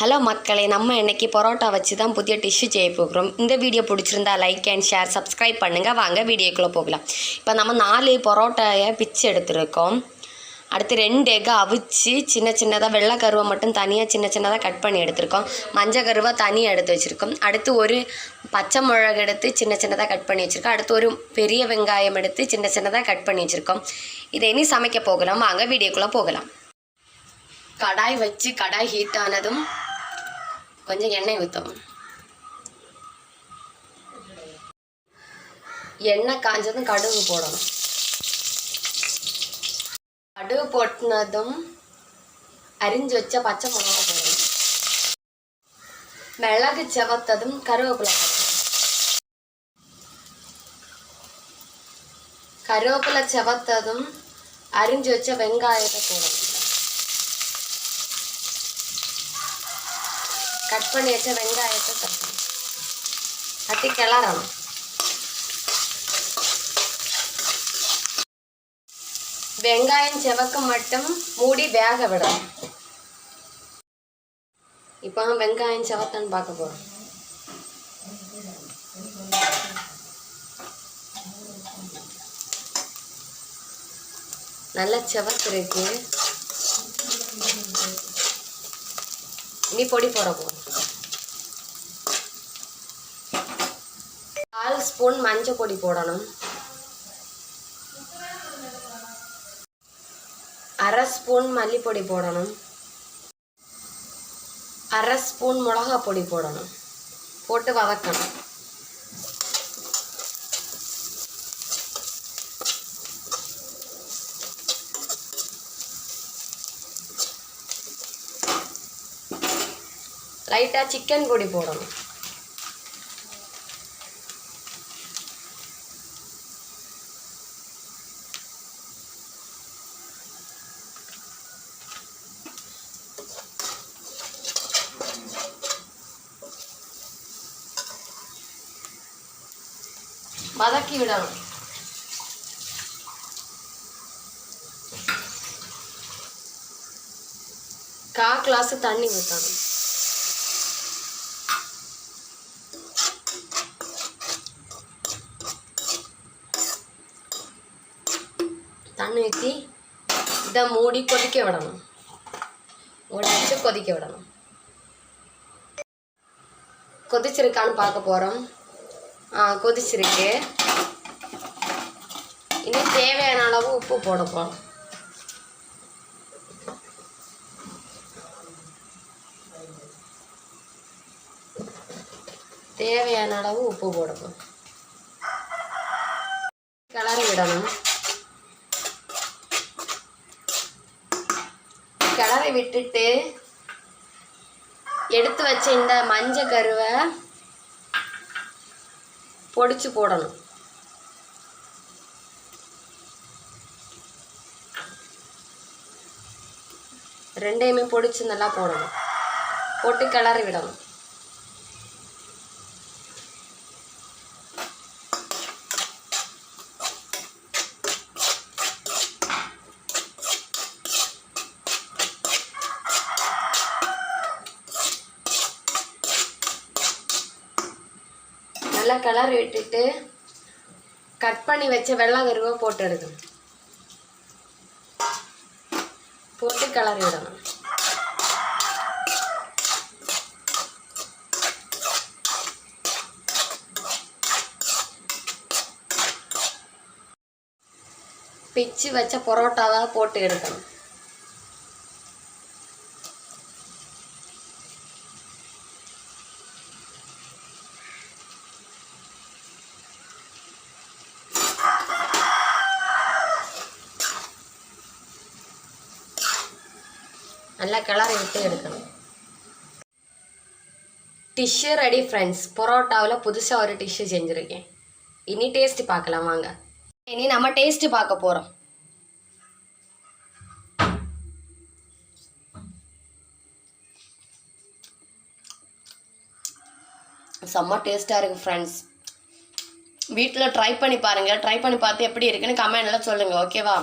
Hello மக்களே நம்ம இன்னைக்கு பரோட்டா வச்சு தான் புதிய டிஷ்ஷு செய்ய போகிறோம். இந்த வீடியோ பிடிச்சிருந்தா லைக் அண்ட் ஷேர் சப்ஸ்கிரைப் பண்ணுங்கள் வாங்க வீடியோக்குள்ளே போகலாம். இப்போ நம்ம நாலு பரோட்டாயை பிச்சு எடுத்துருக்கோம். அடுத்து ரெண்டு எக்கை அவிச்சு சின்ன சின்னதாக வெள்ளை கருவை மட்டும் தனியாக சின்ன சின்னதாக கட் பண்ணி எடுத்திருக்கோம். மஞ்சள் கருவை தனியாக எடுத்து வச்சுருக்கோம். அடுத்து ஒரு பச்சை மிளகு எடுத்து சின்ன சின்னதாக கட் பண்ணி வச்சுருக்கோம். அடுத்து ஒரு பெரிய வெங்காயம் எடுத்து சின்ன சின்னதாக கட் பண்ணி வச்சுருக்கோம். இதை இனி சமைக்க போகலாம். வாங்க வீடியோக்குள்ளே போகலாம். கடாய் வச்சு கடாய் ஹீட் ஆனதும் கொஞ்சம் எண்ணெய் ஊற்றும் எண்ணெய் காஞ்சதும் கடுகு போடணும். கடுகு போட்டினதும் அரிஞ்சு வச்ச பச்சை மிளகா போடணும். மிளகு செவத்ததும் கருவேப்பிலை போடணும். கருவேப்பிலை செவத்ததும் அரிஞ்சு வச்ச வெங்காயத்தை போடணும். கட் பண்ணி வச்ச வெங்காயத்தை தட்டணும் தட்டி கிளறணும். வெங்காயம் செவக்க மட்டும் மூடி வேக விடணும். இப்போ வெங்காயம் செவத்தன்னு பார்க்க போகிறோம் நல்லா செவத்துருக்கு இனி பொடி போட போகிறோம் கால் ஸ்பூன் மஞ்சள் பொடி போடணும். அரை ஸ்பூன் மல்லிப்பொடி போடணும். அரை ஸ்பூன் மிளகா பொடி போடணும். போட்டு வதக்கணும். லைட்டாக சிக்கன் பொடி போடணும். வதக்கி விடணும். கா கிளாஸ் தண்ணி ஊற்றணும் தண்ணி ஊற்றி இதை மூடி கொதிக்க விடணும். மூடி வச்சு கொதிக்க விடணும். கொதிச்சிருக்கான்னு பார்க்க போகிறோம் கொதிச்சிருக்கு. இனி தேவையான அளவு உப்பு போடப்போம் தேவையான அளவு உப்பு போட கிளறி விடணும். கிளறி விட்டுட்டு எடுத்து வச்ச இந்த மஞ்சள் கருவை பொடிச்சு போடணும் ரெண்டையுமே பொடிச்சு நல்லா போடணும் போட்டு கிளறி விடணும் நல்லா கிளறி விட்டுட்டு கட் பண்ணி வச்ச வெள்ளை கருவை போட்டு எடுக்கணும். போட்டு கிளறி விடணும். பிச்சு வச்ச பரோட்டாவாக போட்டு எடுக்கணும். நல்லா கிளறி விட்டு எடுக்கணும். டிஷ்ஷு ரெடி ஃப்ரெண்ட்ஸ் பொரோட்டாவில் புதுசாக ஒரு டிஷ்ஷு செஞ்சுருக்கேன். இனி டேஸ்ட் பார்க்கலாம் வாங்க. இனி நம்ம டேஸ்ட்டு பார்க்க போகிறோம் செம்ம டேஸ்ட்டாக இருக்குது ஃப்ரெண்ட்ஸ் வீட்டில் ட்ரை பண்ணி பாருங்கள் ட்ரை பண்ணி பார்த்து எப்படி இருக்குன்னு கமெண்ட்ல சொல்லுங்கள் ஓகேவா